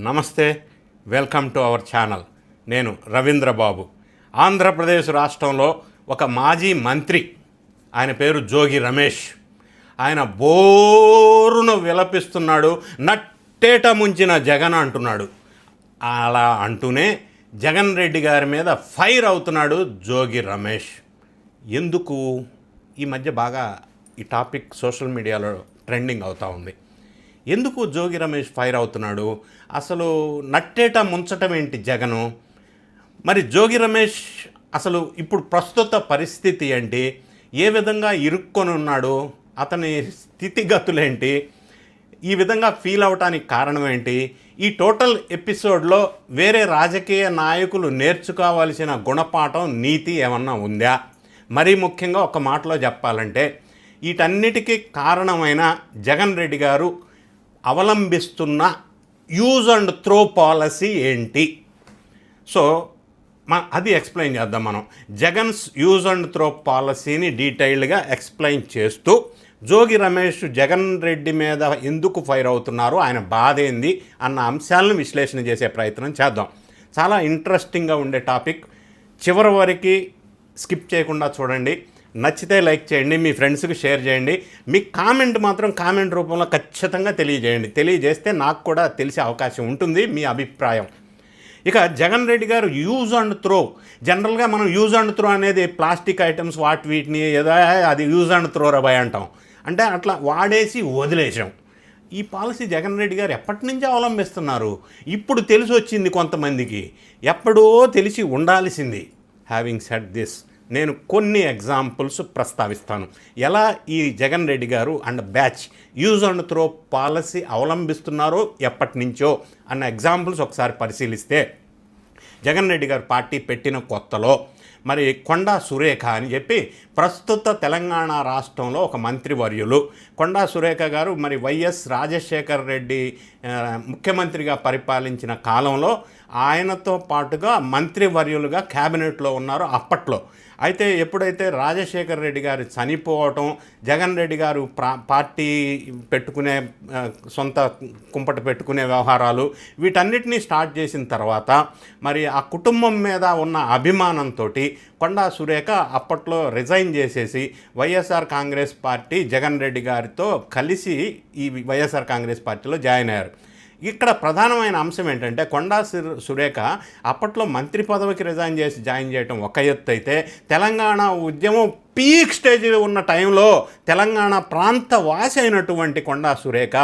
నమస్తే welcome to our channel. నేను రవీంద్రబాబు ఆంధ్రప్రదేశ్ రాష్ట్రంలో ఒక మాజీ మంత్రి ఆయన పేరు జోగి రమేష్. ఆయన బోరును విలపిస్తున్నాడు నట్టేట ముంచిన జగన్ అంటున్నాడు. అలా అంటూనే జగన్ రెడ్డి గారి మీద ఫైర్ అవుతున్నాడు జోగి రమేష్. ఎందుకు? ఈ మధ్య బాగా ఈ టాపిక్ సోషల్ మీడియాలో ట్రెండింగ్ అవుతూ ఉంది. ఎందుకు జోగి రమేష్ ఫైర్ అవుతున్నాడు? అసలు నట్టేట ముంచటం ఏంటి జగను? మరి జోగి రమేష్ అసలు ఇప్పుడు ప్రస్తుత పరిస్థితి ఏంటి? ఏ విధంగా ఇరుక్కొని ఉన్నాడు? అతని స్థితిగతులేంటి? ఈ విధంగా ఫీల్ అవటానికి కారణం ఏంటి? ఈ టోటల్ ఎపిసోడ్లో వేరే రాజకీయ నాయకులు నేర్చుకోవాల్సిన గుణపాఠం నీతి ఏమన్నా ఉందా? మరీ ముఖ్యంగా ఒక మాటలో చెప్పాలంటే వీటన్నిటికీ కారణమైన జగన్ రెడ్డి గారు అవలంబిస్తున్న యూజ్ అండ్ త్రో పాలసీ ఏంటి? సో మా అది ఎక్స్ప్లెయిన్ చేద్దాం మనం. జగన్స్ యూజ్ అండ్ త్రో పాలసీని డీటెయిల్డ్గా ఎక్స్ప్లెయిన్ చేస్తూ జోగి రమేష్ జగన్ రెడ్డి మీద ఎందుకు ఫైర్ అవుతున్నారు ఆయన బాధ ఏంది అన్న అంశాలను విశ్లేషణ చేసే ప్రయత్నం చేద్దాం. చాలా ఇంట్రెస్టింగ్గా ఉండే టాపిక్ చివరి వరకు స్కిప్ చేయకుండా చూడండి. నచ్చితే లైక్ చేయండి మీ ఫ్రెండ్స్కి షేర్ చేయండి మీ కామెంట్ మాత్రం కామెంట్ రూపంలో ఖచ్చితంగా తెలియజేయండి. తెలియజేస్తే నాకు కూడా తెలిసే అవకాశం ఉంటుంది మీ అభిప్రాయం. ఇక జగన్ రెడ్డి గారు యూజ్ అండ్ త్రో. జనరల్గా మనం యూజ్ అండ్ త్రో అనేది ప్లాస్టిక్ ఐటమ్స్ వాటి వీటిని ఏదో అది యూజ్ అండ్ త్రో రబాయ్ అంటాం. అంటే అట్లా వాడేసి వదిలేసాం. ఈ పాలసీ జగన్ రెడ్డి గారు ఎప్పటి నుంచి అవలంబిస్తున్నారు. ఇప్పుడు తెలిసి వచ్చింది కొంతమందికి. ఎప్పుడో తెలిసి ఉండాల్సింది. హ్యావింగ్ సెట్ దిస్ నేను కొన్ని ఎగ్జాంపుల్స్ ప్రస్తావిస్తాను. ఎలా ఈ జగన్ రెడ్డి గారు and batch use and throw policy అవలంబిస్తున్నారో ఎప్పటి నుంచో అన్న ఎగ్జాంపుల్స్ ఒకసారి పరిశీలిస్తే జగన్ రెడ్డి గారు పార్టీ పెట్టిన కొత్తలో మరి కొండా సురేఖ అని చెప్పి ప్రస్తుత తెలంగాణ రాష్ట్రంలో ఒక మంత్రివర్యులు కొండా సురేఖ గారు మరి వైఎస్ రాజశేఖర్ రెడ్డి ముఖ్యమంత్రిగా పరిపాలించిన కాలంలో ఆయనతో పాటుగా మంత్రివర్యులుగా క్యాబినెట్లో ఉన్నారు అప్పట్లో. అయితే ఎప్పుడైతే రాజశేఖర్ రెడ్డి గారు చనిపోవటం జగన్ రెడ్డి గారు ప్రా పార్టీ పెట్టుకునే సొంత కుంపట పెట్టుకునే వ్యవహారాలు వీటన్నిటినీ స్టార్ట్ చేసిన తర్వాత మరి ఆ కుటుంబం మీద ఉన్న అభిమానంతో కొండా సురేఖ అప్పట్లో రిజైన్ చేసేసి వైఎస్ఆర్ కాంగ్రెస్ పార్టీ జగన్ రెడ్డి గారితో కలిసి ఈ వైఎస్ఆర్ కాంగ్రెస్ పార్టీలో జాయిన్ అయ్యారు. ఇక్కడ ప్రధానమైన అంశం ఏంటంటే కొండా సురేఖ అప్పట్లో మంత్రి పదవికి రిజైన్ చేసి జాయిన్ చేయడం ఒక ఎత్తు అయితే తెలంగాణ ఉద్యమం పీక్ స్టేజ్లో ఉన్న టైంలో తెలంగాణ ప్రాంత వాసి అయినటువంటి కొండా సురేఖ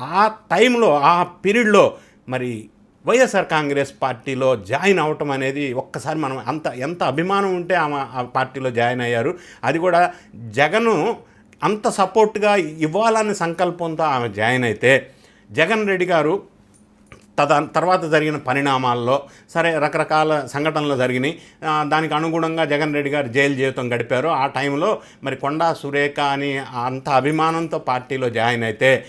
ఆ టైంలో ఆ పీరియడ్లో మరి వైఎస్ఆర్ కాంగ్రెస్ పార్టీలో జాయిన్ అవటం అనేది ఒక్కసారి మనం అంత ఎంత అభిమానం ఉంటే ఆమె ఆ పార్టీలో జాయిన్ అయ్యారు. అది కూడా జగను అంత సపోర్ట్గా ఇవ్వాలనే సంకల్పంతో ఆమె జాయిన్ అయితే జగన్ రెడ్డి గారు తద తర్వాత జరిగిన పరిణామాల్లో సరే రకరకాల సంఘటనలు జరిగినాయి. దానికి అనుగుణంగా జగన్ రెడ్డి గారు జైలు జీవితం గడిపారు. ఆ టైంలో మరి కొండా సురేఖ అని అంత అభిమానంతో పార్టీలో జాయిన్ అయితే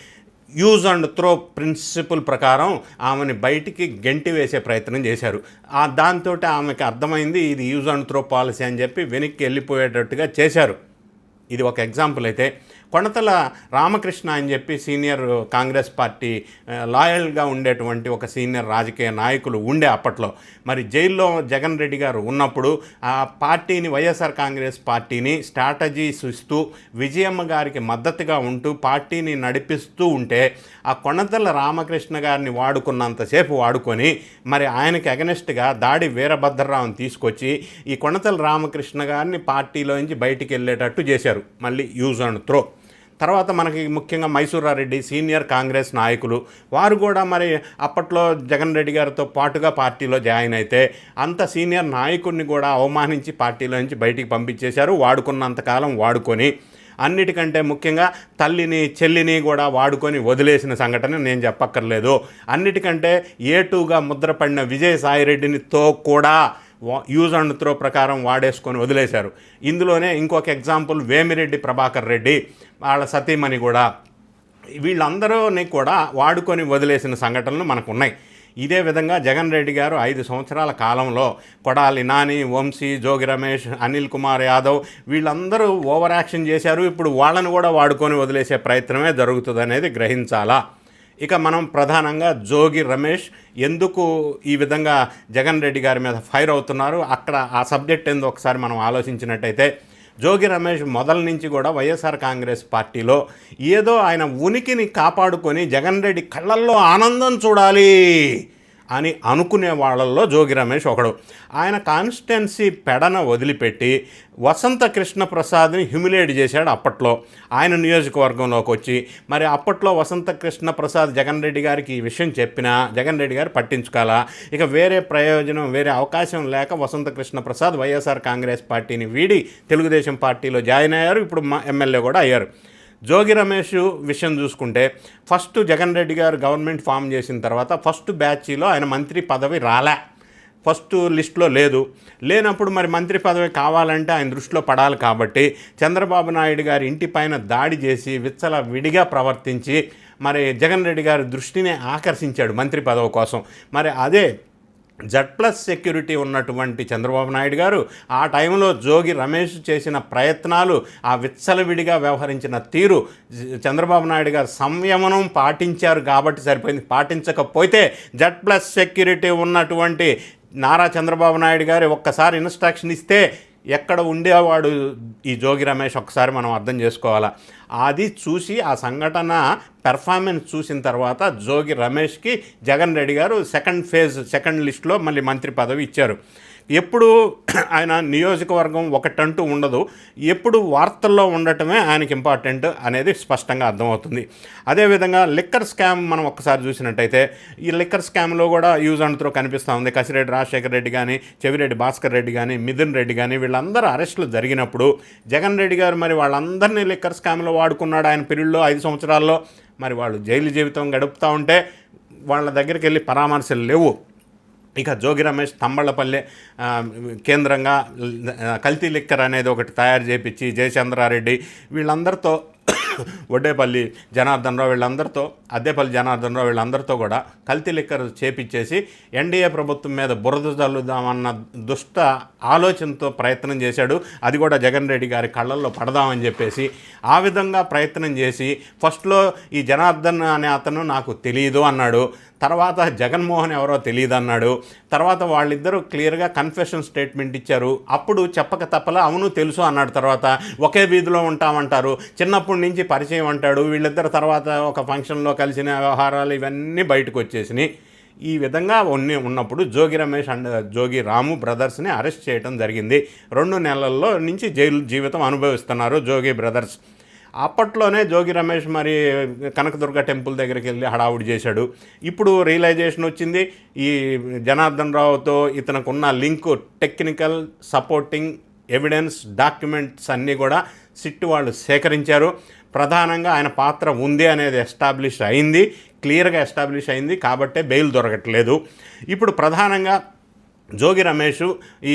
యూజ్ అండ్ త్రో ప్రిన్సిపల్ ప్రకారం ఆమెని బయటికి గెంటి వేసే ప్రయత్నం చేశారు. ఆ దాంతో ఆమెకి అర్థమైంది ఇది యూజ్ అండ్ త్రో పాలసీ అని చెప్పి వెనక్కి వెళ్ళిపోయేటట్టుగా చేశారు. ఇది ఒక ఎగ్జాంపుల్ అయితే కొణతల రామకృష్ణ అని చెప్పి సీనియర్ కాంగ్రెస్ పార్టీ లాయల్గా ఉండేటువంటి ఒక సీనియర్ రాజకీయ నాయకులు ఉండే అప్పట్లో. మరి జైల్లో జగన్ రెడ్డి గారు ఉన్నప్పుడు ఆ పార్టీని వైఎస్ఆర్ కాంగ్రెస్ పార్టీని స్ట్రాటజీస్ ఇస్తూ విజయమ్మ గారికి మద్దతుగా ఉంటూ పార్టీని నడిపిస్తూ ఉంటే ఆ కొణతల రామకృష్ణ గారిని వాడుకున్నంతసేపు వాడుకొని మరి ఆయనకి అగనెస్ట్గా దాడి వీరభద్రరావుని తీసుకొచ్చి ఈ కొణతల రామకృష్ణ గారిని పార్టీలోంచి బయటికి వెళ్ళేటట్టు చేశారు. మళ్ళీ యూజ్ అండ్ త్రో. తర్వాత మనకి ముఖ్యంగా మైసూరారెడ్డి సీనియర్ కాంగ్రెస్ నాయకులు వారు కూడా మరి అప్పట్లో జగన్ రెడ్డి గారితో పాటుగా పార్టీలో జాయిన్ అయితే అంత సీనియర్ నాయకుడిని కూడా అవమానించి పార్టీలో నుంచి బయటికి పంపించేశారు. వాడుకున్నంతకాలం వాడుకొని అన్నిటికంటే ముఖ్యంగా తల్లిని చెల్లిని కూడా వాడుకొని వదిలేసిన సంఘటన నేను చెప్పక్కర్లేదు. అన్నిటికంటే ఏ టూగా ముద్రపడిన విజయసాయిరెడ్డినితో కూడా యూజ్ అండ్ త్రో ప్రకారం వాడేసుకొని వదిలేశారు. ఇందులోనే ఇంకొక ఎగ్జాంపుల్ వేమిరెడ్డి ప్రభాకర్ రెడ్డి వాళ్ళ సతీమణి కూడా. వీళ్ళందరూని కూడా వాడుకొని వదిలేసిన సంఘటనలు మనకు ఉన్నాయి ఇదే విధంగా జగన్ రెడ్డి గారు ఐదు సంవత్సరాల కాలంలో కొడాలి నాని వంశీ జోగి రమేష్ అనిల్ కుమార్ యాదవ్ వీళ్ళందరూ ఓవర్ యాక్షన్ చేశారు. ఇప్పుడు వాళ్ళని కూడా వాడుకొని వదిలేసే ప్రయత్నమే జరుగుతుంది అనేది గ్రహించాలా? ఇక మనం ప్రధానంగా జోగి రమేష్ ఎందుకు ఈ విధంగా జగన్ రెడ్డి గారి మీద ఫైర్ అవుతున్నారు? అక్కడ ఆ సబ్జెక్ట్ ఏందో ఒకసారి మనం ఆలోచించినట్టయితే జోగి రమేష్ మొదల నుంచి కూడా వైఎస్ఆర్ కాంగ్రెస్ పార్టీలో ఏదో ఆయన ఉనికిని కాపాడుకొని జగన్ రెడ్డి కళ్ళల్లో ఆనందం చూడాలి. అని అనుకునే వాళ్ళల్లో జోగి రమేష్ ఒకడు. ఆయన కాన్స్టిట్యున్సీ పెడన వదిలిపెట్టి వసంత కృష్ణ ప్రసాద్ని హ్యూమిలేట్ చేశాడు అప్పట్లో. ఆయన నియోజకవర్గంలోకి వచ్చి మరి అప్పట్లో వసంత కృష్ణ ప్రసాద్ జగన్ రెడ్డి గారికి ఈ విషయం చెప్పినా జగన్ రెడ్డి గారు పట్టించుకోవాలా ఇక వేరే ప్రయోజనం వేరే అవకాశం లేక వసంత కృష్ణ ప్రసాద్ వైఎస్ఆర్ కాంగ్రెస్ పార్టీని వీడి తెలుగుదేశం పార్టీలో జాయిన్ అయ్యారు. ఇప్పుడు మా ఎమ్మెల్యే కూడా అయ్యారు. జోగి రమేష్ విషయం చూసుకుంటే ఫస్ట్ జగన్ రెడ్డి గారు గవర్నమెంట్ ఫామ్ చేసిన తర్వాత ఫస్ట్ బ్యాచ్లో ఆయన మంత్రి పదవి రాలే. ఫస్ట్ లిస్ట్లో లేదు. లేనప్పుడు మరి మంత్రి పదవి కావాలంటే ఆయన దృష్టిలో పడాలి కాబట్టి చంద్రబాబు నాయుడు గారి ఇంటి పైన దాడి చేసి విచ్చల విడిగా ప్రవర్తించి మరి జగన్ రెడ్డి గారి దృష్టిని ఆకర్షించాడు మంత్రి పదవి కోసం. మరి అదే జడ్ ప్లస్ సెక్యూరిటీ ఉన్నటువంటి చంద్రబాబు నాయుడు గారు ఆ టైంలో జోగి రమేష్ చేసిన ప్రయత్నాలు ఆ విచ్చలవిడిగా వ్యవహరించిన తీరు చంద్రబాబు నాయుడు గారు సంయమనం పాటించారు కాబట్టి సరిపోయింది. పాటించకపోతే జడ్ ప్లస్ సెక్యూరిటీ ఉన్నటువంటి నారా చంద్రబాబు నాయుడు గారు ఒక్కసారి ఇన్స్ట్రక్షన్ ఇస్తే ఎక్కడ ఉండేవాడు ఈ జోగి రమేష్? ఒకసారి మనం అర్థం చేసుకోవాలా. అది చూసి ఆ సంఘటన పెర్ఫార్మెన్స్ చూసిన తర్వాత జోగి రమేష్కి జగన్ రెడ్డి గారు సెకండ్ ఫేజ్ సెకండ్ లిస్ట్లో మళ్ళీ మంత్రి పదవి ఇచ్చారు. ఎప్పుడు ఆయన నియోజకవర్గం ఒకటంటూ ఉండదు. ఎప్పుడు వార్తల్లో ఉండటమే ఆయనకి ఇంపార్టెంట్ అనేది స్పష్టంగా అర్థమవుతుంది. అదేవిధంగా లిక్కర్ స్కామ్ మనం ఒక్కసారి చూసినట్టయితే ఈ లిక్కర్ స్కామ్లో కూడా యూజ్ అండ్ త్రో కనిపిస్తూ ఉంది. కసిరెడ్డి రాజశేఖర రెడ్డి కానీ చెవిరెడ్డి భాస్కర్ రెడ్డి కానీ మిథున్ రెడ్డి కానీ వీళ్ళందరూ అరెస్టులు జరిగినప్పుడు జగన్ రెడ్డి గారు మరి వాళ్ళందరినీ లిక్కర్ స్కామ్లో వాడుకున్నాడు ఆయన పీరియడ్లో ఐదు సంవత్సరాల్లో. మరి వాళ్ళు జైలు జీవితం గడుపుతూ ఉంటే వాళ్ళ దగ్గరికి వెళ్ళి పరామర్శలు లేవు. ఇక జోగి రమేష్ తంబళ్ళపల్లె కేంద్రంగా కల్తీ లిక్కర్ అనేది ఒకటి తయారు చేపించి జయచంద్రారెడ్డి వీళ్ళందరితో వడ్డేపల్లి జనార్దన్ రావు వీళ్ళందరితో అద్దేపల్లి జనార్దన్ రావు వీళ్ళందరితో కూడా కల్తీ లిక్కర్ చేపించేసి ఎన్డీఏ ప్రభుత్వం మీద బురద చల్లుదామన్న దుష్ట ఆలోచనతో ప్రయత్నం చేశాడు. అది కూడా జగన్ రెడ్డి గారి కళ్ళల్లో పడదామని చెప్పేసి ఆ విధంగా ప్రయత్నం చేసి ఫస్ట్లో ఈ జనార్దన్ అనే అతను నాకు తెలియదు అన్నాడు. తర్వాత జగన్మోహన్ ఎవరో తెలియదు అన్నాడు. తర్వాత వాళ్ళిద్దరూ క్లియర్గా కన్ఫెషన్ స్టేట్మెంట్ ఇచ్చారు. అప్పుడు చెప్పక తప్పలా అవును తెలుసు అన్నాడు తర్వాత. ఒకే వీధిలో ఉంటామంటారు. చిన్నప్పటి నుంచి పరిచయం అంటాడు. వీళ్ళిద్దరు తర్వాత ఒక ఫంక్షన్లో కలిసిన వ్యవహారాలు ఇవన్నీ బయటకు వచ్చేసినాయి. ఈ విధంగా ఉన్ని ఉన్నప్పుడు జోగి రమేష్ అండ్ జోగి రాము బ్రదర్స్ని అరెస్ట్ చేయడం జరిగింది. రెండు నెలల్లో నుంచి జైలు జీవితం అనుభవిస్తున్నారు జోగి బ్రదర్స్. అప్పట్లోనే జోగి రమేష్ మరి కనకదుర్గ టెంపుల్ దగ్గరికి వెళ్ళి హడావుడి చేశాడు. ఇప్పుడు రియలైజేషన్ వచ్చింది. ఈ జనార్దన్ రావుతో ఇతనకున్న link technical supporting evidence documents అన్నీ కూడా సిట్ వాళ్ళు సేకరించారు. ప్రధానంగా ఆయన పాత్ర ఉంది అనేది ఎస్టాబ్లిష్ అయింది క్లియర్గా ఎస్టాబ్లిష్ అయింది కాబట్టే బెయిల్ దొరకట్లేదు. ఇప్పుడు ప్రధానంగా జోగి రమేష్ ఈ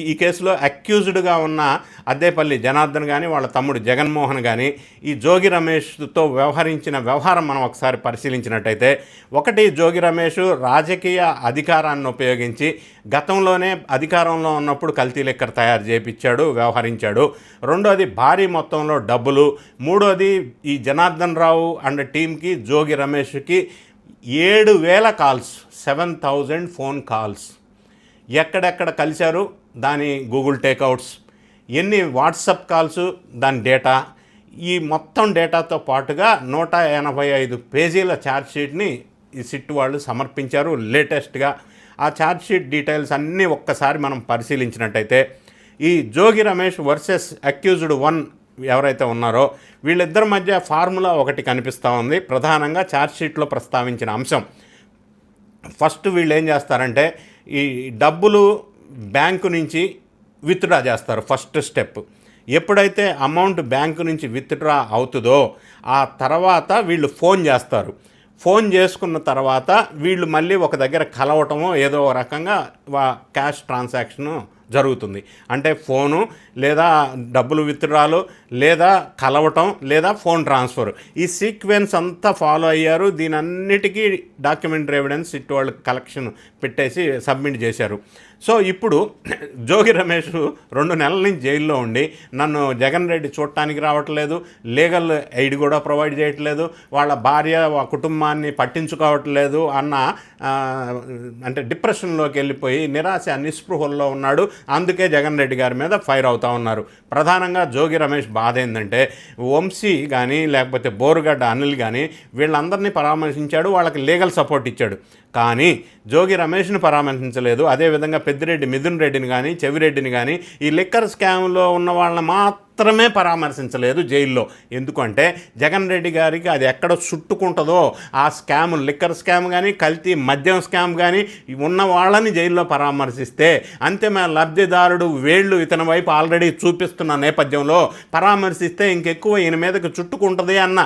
ఈ- కేసులో అక్యూజ్డ్గా ఉన్న అద్దేపల్లి జనార్దన్ కానీ వాళ్ళ తమ్ముడు జగన్మోహన్ కానీ ఈ జోగి రమేష్తో వ్యవహరించిన వ్యవహారం మనం ఒకసారి పరిశీలించినట్టయితే ఒకటి జోగి రమేష్ రాజకీయ అధికారాన్ని ఉపయోగించి గతంలోనే అధికారంలో ఉన్నప్పుడు కల్తీ లెక్కర్ తయారు చేయించాడు వ్యవహరించాడు. రెండోది భారీ మొత్తంలో డబ్బులు. మూడోది ఈ జనార్దన్ రావు అండ్ టీంకి జోగి రమేష్కి ఏడు వేల calls seven thousand phone calls. ఎక్కడెక్కడ కలిశారు? దాని గూగుల్ టేక్అవుట్స్ ఎన్ని వాట్సప్ కాల్స్ దాని డేటా ఈ మొత్తం డేటాతో పాటుగా నూట ఎనభై ఐదు పేజీల ఛార్జ్షీట్ని ఈ సిట్ వాళ్ళు సమర్పించారు లేటెస్ట్గా ఆ ఛార్జ్షీట్ డీటెయిల్స్ అన్నీ ఒక్కసారి మనం పరిశీలించినట్టయితే ఈ Jogi Ramesh versus accused one ఎవరైతే ఉన్నారో వీళ్ళిద్దరి మధ్య ఫార్ములా ఒకటి కనిపిస్తూ ఉంది. ప్రధానంగా ఛార్జ్షీట్లో ప్రస్తావించిన అంశం. ఫస్ట్ వీళ్ళు ఏం చేస్తారంటే ఈ డబ్బులు బ్యాంకు నుంచి విత్డ్రా చేస్తారు ఫస్ట్ స్టెప్. ఎప్పుడైతే అమౌంట్ బ్యాంకు నుంచి విత్డ్రా అవుతుందో ఆ తర్వాత వీళ్ళు ఫోన్ చేస్తారు. ఫోన్ చేసుకున్న తర్వాత వీళ్ళు మళ్ళీ ఒక దగ్గర కలవటమో ఏదో ఒక రకంగా వా క్యాష్ ట్రాన్సాక్షను జరుగుతుంది. అంటే ఫోను లేదా డబ్బులు విత్డ్రాలు లేదా కలవటం లేదా ఫోన్ ట్రాన్స్ఫర్. ఈ సీక్వెన్స్ అంతా ఫాలో అయ్యారు. దీనన్నిటికీ డాక్యుమెంటరీ ఎవిడెన్స్ ఇటు వాళ్ళు కలెక్షన్ పెట్టేసి సబ్మిట్ చేశారు. సో ఇప్పుడు జోగి రమేష్ రెండు నెలల నుంచి జైల్లో ఉండి నన్ను జగన్ రెడ్డి చూడటానికి రావట్లేదు లీగల్ ఎయిడ్ కూడా ప్రొవైడ్ చేయట్లేదు వాళ్ళ భార్య కుటుంబాన్ని పట్టించుకోవట్లేదు అన్న అంటే డిప్రెషన్లోకి వెళ్ళిపోయి నిరాశ నిస్పృహల్లో ఉన్నాడు. అందుకే జగన్ రెడ్డి గారి మీద ఫైర్ అవుతా ఉన్నారు. ప్రధానంగా జోగి రమేష్ బాధ ఏంటంటే వంశీ కానీ లేకపోతే బోరుగడ్డ అనిల్ కానీ వీళ్ళందరినీ పరామర్శించాడు వాళ్ళకి లీగల్ సపోర్ట్ ఇచ్చాడు. కానీ జోగి రమేష్ను పరామర్శించలేదు. అదేవిధంగా పెద్దిరెడ్డి మిథున్ రెడ్డిని కానీ చెవిరెడ్డిని కానీ ఈ లిక్కర్ స్కామ్లో ఉన్న వాళ్ళని మాత్రమే పరామర్శించలేదు జైల్లో. ఎందుకంటే జగన్ రెడ్డి గారికి అది ఎక్కడ చుట్టుకుంటుందో ఆ స్కామ్ లిక్కర్ స్కామ్ కానీ కల్తీ మద్యం స్కామ్ కానీ ఉన్న వాళ్ళని జైల్లో పరామర్శిస్తే అంతిమ లబ్ధిదారుడు వేళ్ళు ఇతని వైపు ఆల్రెడీ చూపిస్తున్న నేపథ్యంలో పరామర్శిస్తే ఇంకెక్కువ ఈయన మీదకి చుట్టుకుంటుంది అన్న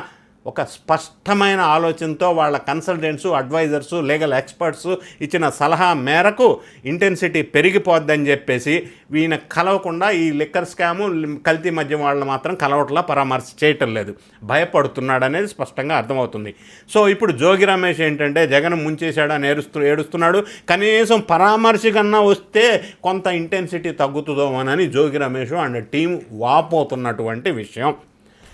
ఒక స్పష్టమైన ఆలోచనతో వాళ్ళ కన్సల్టెంట్స్ అడ్వైజర్స్ లీగల్ ఎక్స్పర్ట్స్ ఇచ్చిన సలహా మేరకు ఇంటెన్సిటీ పెరిగిపోద్దని చెప్పేసి ఈయన కలవకుండా ఈ లిక్కర్ స్కాము కల్తీ మద్యం వాళ్ళు మాత్రం కలవట్లా పరామర్శ చేయటం లేదు. భయపడుతున్నాడు అనేది స్పష్టంగా అర్థమవుతుంది. సో ఇప్పుడు జోగి రమేష్ ఏంటంటే జగన్ ముంచేశాడని ఏడుస్తూ ఏడుస్తున్నాడు. కనీసం పరామర్శ కన్నా వస్తే కొంత ఇంటెన్సిటీ తగ్గుతుందో అని జోగి రమేష్ అండ్ టీం వాపోతున్నటువంటి విషయం.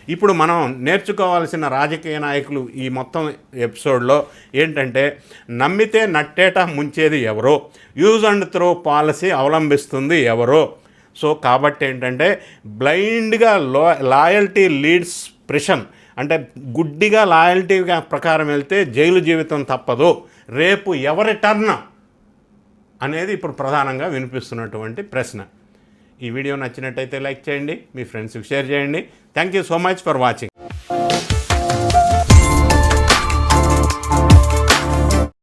ఇప్పుడు మనం నేర్చుకోవాల్సిన రాజకీయ నాయకులు ఈ మొత్తం ఎపిసోడ్లో ఏంటంటే నమ్మితే నట్టేట ముంచేది ఎవరో యూజ్ అండ్ త్రో పాలసీ అవలంబిస్తుంది ఎవరో. సో కాబట్టి ఏంటంటే బ్లైండ్గా లో లాయల్టీ లీడ్స్ ప్రిషన్ అంటే గుడ్డిగా లాయల్టీగా ప్రకారం వెళ్తే జైలు జీవితం తప్పదు రేపు ఎవరి టర్న్ అనేది ఇప్పుడు ప్రధానంగా వినిపిస్తున్నటువంటి ప్రశ్న. ఈ వీడియో నచ్చినట్టయితే లైక్ చేయండి మీ ఫ్రెండ్స్కి షేర్ చేయండి. Thank you so much for watching